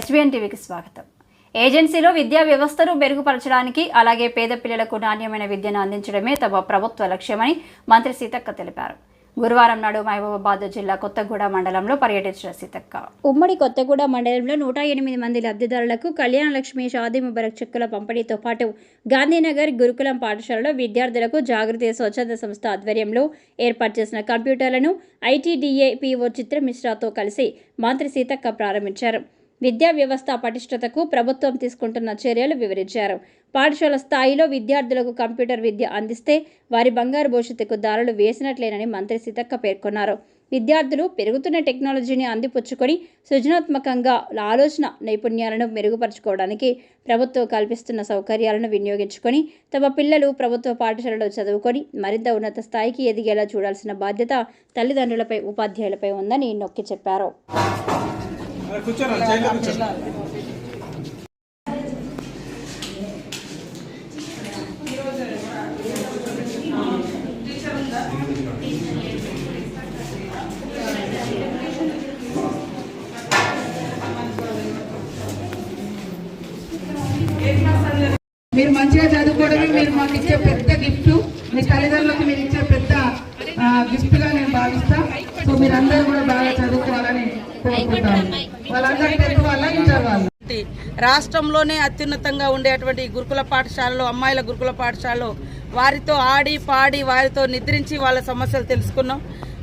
SBN టీవీకి స్వాగతం. ఏజెన్సీలో విద్యా వ్యవస్థను మెరుగుపరచడానికి అలాగే పేద పిల్లలకు నాణ్యమైన విద్యను అందించడమే తమ ప్రభుత్వ లక్ష్యమని మంత్రి సీతక్క తెలిపారు. గురువారం నాడు మహబూబాబాద్ జిల్లా కొత్తగూడ మండలంలో పర్యటించిన సీతక్క. ఉమ్మడి కొత్తగూడ మండలంలో నూట ఎనిమిది మంది లబ్ధిదారులకు కళ్యాణ లక్ష్మి షాదీ ముబరక్ చెక్కుల పంపిణీతో పాటు గాంధీనగర్ గురుకులం పాఠశాలలో విద్యార్థులకు జాగృతి స్వచ్ఛంద సంస్థ ఆధ్వర్యంలో ఏర్పాటు చేసిన కంప్యూటర్లను ఐటీడీఏ పీఓ చిత్ర మిశ్రాతో కలిసి మంత్రి సీతక్క ప్రారంభించారు. విద్యా వ్యవస్థ పటిష్టతకు ప్రభుత్వం తీసుకుంటున్న చర్యలు వివరించారు. పాఠశాల స్థాయిలో విద్యార్థులకు కంప్యూటర్ విద్య అందిస్తే వారి బంగారు భవిష్యత్తుకు దారులు వేసినట్లేనని మంత్రి సీతక్క పేర్కొన్నారు. విద్యార్థులు పెరుగుతున్న టెక్నాలజీని అందిపుచ్చుకొని సృజనాత్మకంగా ఆలోచన నైపుణ్యాలను మెరుగుపరచుకోవడానికి ప్రభుత్వం కల్పిస్తున్న సౌకర్యాలను వినియోగించుకొని తమ పిల్లలు ప్రభుత్వ పాఠశాలలో చదువుకొని మరింత ఉన్నత స్థాయికి ఎదిగేలా చూడాల్సిన బాధ్యత తల్లిదండ్రులపై ఉపాధ్యాయులపై ఉందని నొక్కి చెప్పారు. మీరు మంచిగా చదువుకోవడమే మీరు మాకు ఇచ్చే పెద్ద గిఫ్ట్ మీ తల్లిదండ్రులకు మీరు ఇచ్చే పెద్ద గిఫ్ట్గా నేను భావిస్తా. సో మీరందరూ కూడా బాగా చదువుకోవాలని కోరుకుంటాను. రాష్ట్రంలోనే అత్యున్నతంగా ఉండేటువంటి గురుకుల పాఠశాలలో అమ్మాయిల గురుకుల పాఠశాలలో వారితో ఆడి పాడి వారితో నిద్రించి వాళ్ళ సమస్యలు తెలుసుకున్నాం.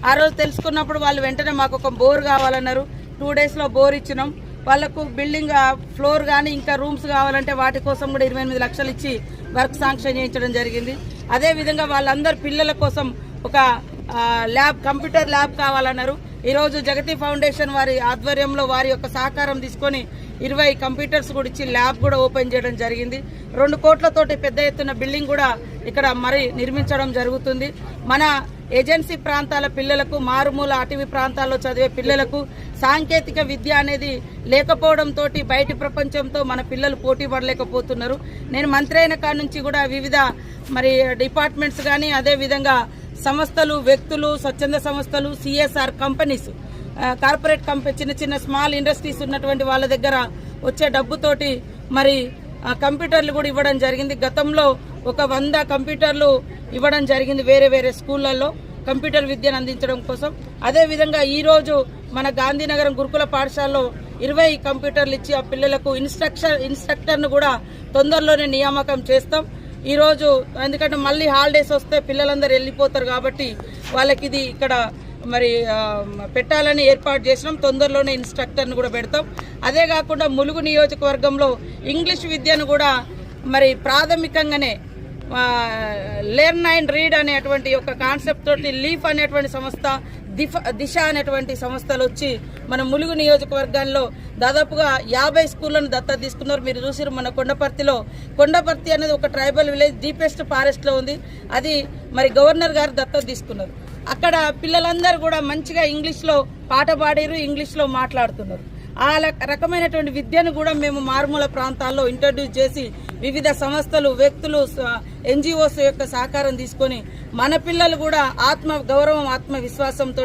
ఆ రోజు తెలుసుకున్నప్పుడు వాళ్ళు వెంటనే మాకు ఒక బోర్ కావాలన్నారు. టూ డేస్లో బోర్ ఇచ్చినాం. వాళ్ళకు బిల్డింగ్ ఫ్లోర్ కానీ ఇంకా రూమ్స్ కావాలంటే వాటి కోసం కూడా ఇరవై ఎనిమిది లక్షలు ఇచ్చి వర్క్ శాంక్షన్ చేయించడం జరిగింది. అదేవిధంగా వాళ్ళందరు పిల్లల కోసం ఒక ల్యాబ్ కంప్యూటర్ ల్యాబ్ కావాలన్నారు. ఈరోజు జగతి ఫౌండేషన్ వారి ఆధ్వర్యంలో వారి యొక్క సహకారం తీసుకొని ఇరవై కంప్యూటర్స్ కూడా ఇచ్చి ల్యాబ్ కూడా ఓపెన్ చేయడం జరిగింది. రెండు కోట్లతోటి పెద్ద ఎత్తున బిల్డింగ్ కూడా ఇక్కడ మరి నిర్మించడం జరుగుతుంది. మన ఏజెన్సీ ప్రాంతాల పిల్లలకు మారుమూల అటవీ ప్రాంతాల్లో చదివే పిల్లలకు సాంకేతిక విద్య అనేది లేకపోవడంతో బయటి ప్రపంచంతో మన పిల్లలు పోటీ పడలేకపోతున్నారు. నేను మంత్రి అయిన కాడ నుంచి కూడా వివిధ మరి డిపార్ట్మెంట్స్ కానీ అదేవిధంగా సంస్థలు వ్యక్తులు స్వచ్ఛంద సంస్థలు సిఎస్ఆర్ కంపెనీస్ కార్పొరేట్ కంపెనీ చిన్న చిన్న స్మాల్ ఇండస్ట్రీస్ ఉన్నటువంటి వాళ్ళ దగ్గర వచ్చే డబ్బుతోటి మరి కంప్యూటర్లు కూడా ఇవ్వడం జరిగింది. గతంలో ఒక వంద కంప్యూటర్లు ఇవ్వడం జరిగింది వేరే వేరే స్కూళ్ళల్లో కంప్యూటర్ విద్యను అందించడం కోసం. అదేవిధంగా ఈరోజు మన గాంధీనగరం గురుకుల పాఠశాలలో ఇరవై కంప్యూటర్లు ఇచ్చి ఆ పిల్లలకు ఇన్స్ట్రక్షన్ ఇన్స్ట్రక్టర్ను కూడా తొందరలోనే నియామకం చేస్తాం. ఈరోజు ఎందుకంటే మళ్ళీ హాలిడేస్ వస్తే పిల్లలందరూ వెళ్ళిపోతారు కాబట్టి వాళ్ళకి ఇది ఇక్కడ మరి పెట్టాలని ఏర్పాటు చేసినాం. తొందరలోనే ఇన్స్ట్రక్టర్ను కూడా పెడతాం. అదే కాకుండా ములుగు నియోజకవర్గంలో ఇంగ్లీష్ విద్యను కూడా మరి ప్రాథమికంగానే లెర్న్ అండ్ రీడ్ అనేటువంటి ఒక కాన్సెప్ట్ తోటి లీఫ్ అనేటువంటి సంస్థ దిఫ దిశ అనేటువంటి సంస్థలు వచ్చి మన ములుగు నియోజకవర్గాల్లో దాదాపుగా యాభై స్కూళ్ళను దత్తత తీసుకున్నారు. మీరు చూసిరు మన కొండపర్తిలో. కొండపర్తి అనేది ఒక ట్రైబల్ విలేజ్ డీపెస్ట్ ఫారెస్ట్లో ఉంది. అది మరి గవర్నర్ గారు దత్తత తీసుకున్నారు. అక్కడ పిల్లలందరూ కూడా మంచిగా ఇంగ్లీష్లో పాట పాడారు ఇంగ్లీష్లో మాట్లాడుతున్నారు. ఆ రకమైనటువంటి విద్యను కూడా మేము మారుమూల ప్రాంతాల్లో ఇంట్రడ్యూస్ చేసి వివిధ సంస్థలు వ్యక్తులు ఎన్జిఓస్ యొక్క సహకారం తీసుకొని మన పిల్లలు కూడా ఆత్మ గౌరవం ఆత్మవిశ్వాసంతో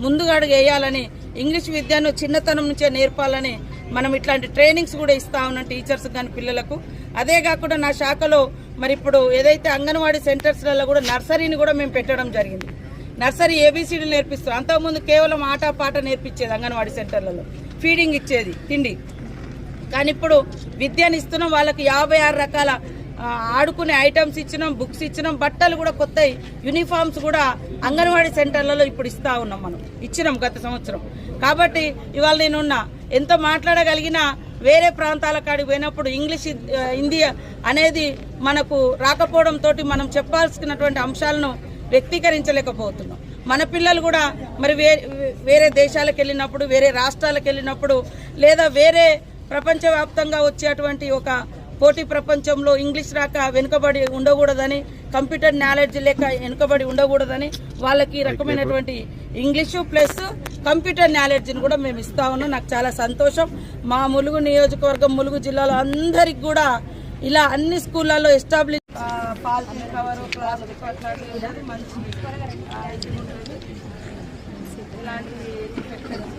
విశ్వాసంతో వేయాలని ఇంగ్లీష్ విద్యను చిన్నతనం నుంచే నేర్పాలని మనం ఇట్లాంటి ట్రైనింగ్స్ కూడా ఇస్తా ఉన్నాం టీచర్స్ కానీ పిల్లలకు. అదే కాకుండా నా శాఖలో మరి ఇప్పుడు ఏదైతే అంగన్వాడీ సెంటర్స్లలో కూడా నర్సరీని కూడా మేము పెట్టడం జరిగింది. నర్సరీ ఏబీసీడీలు నేర్పిస్తాం అంతకుముందు కేవలం ఆట పాట నేర్పించేది అంగన్వాడీ సెంటర్లలో. ఫీడింగ్ ఇచ్చేది తిండి. కానీ ఇప్పుడు విద్యను ఇస్తున్నాం వాళ్ళకి యాభై ఆరు రకాల ఆడుకునే ఐటమ్స్ ఇచ్చినాం బుక్స్ ఇచ్చినాం బట్టలు కూడా కొత్త యూనిఫామ్స్ కూడా అంగన్వాడీ సెంటర్లలో ఇప్పుడు ఇస్తా ఉన్నాం మనం. ఇచ్చినాం గత సంవత్సరం. కాబట్టి ఇవాళ నేనున్నా ఎంత మాట్లాడగలిగినా వేరే ప్రాంతాల కాడికి పోయినప్పుడు ఇంగ్లీష్ హిందీ అనేది మనకు రాకపోవడంతో మనం చెప్పాల్సినటువంటి అంశాలను వ్యక్తీకరించలేకపోతున్నాం. మన పిల్లలు కూడా మరి వే వేరే దేశాలకు వెళ్ళినప్పుడు వేరే రాష్ట్రాలకు వెళ్ళినప్పుడు లేదా వేరే ప్రపంచవ్యాప్తంగా వచ్చేటువంటి ఒక పోటీ ప్రపంచంలో ఇంగ్లీష్ రాక వెనుకబడి ఉండకూడదని కంప్యూటర్ నాలెడ్జ్ లేక వెనుకబడి ఉండకూడదని వాళ్ళకి ఈ రకమైనటువంటి ఇంగ్లీషు ప్లస్ కంప్యూటర్ నాలెడ్జ్ని కూడా మేము ఇస్తా ఉన్నాం. నాకు చాలా సంతోషం. మా ములుగు నియోజకవర్గం ములుగు జిల్లాలో అందరికి కూడా ఇలా అన్ని స్కూళ్ళల్లో ఎస్టాబ్లిష్ పాలిథిన్ కవర్ ప్లాస్టిక్ అట్లాంటివి మంచిది. ఇలాంటివి పెట్టడం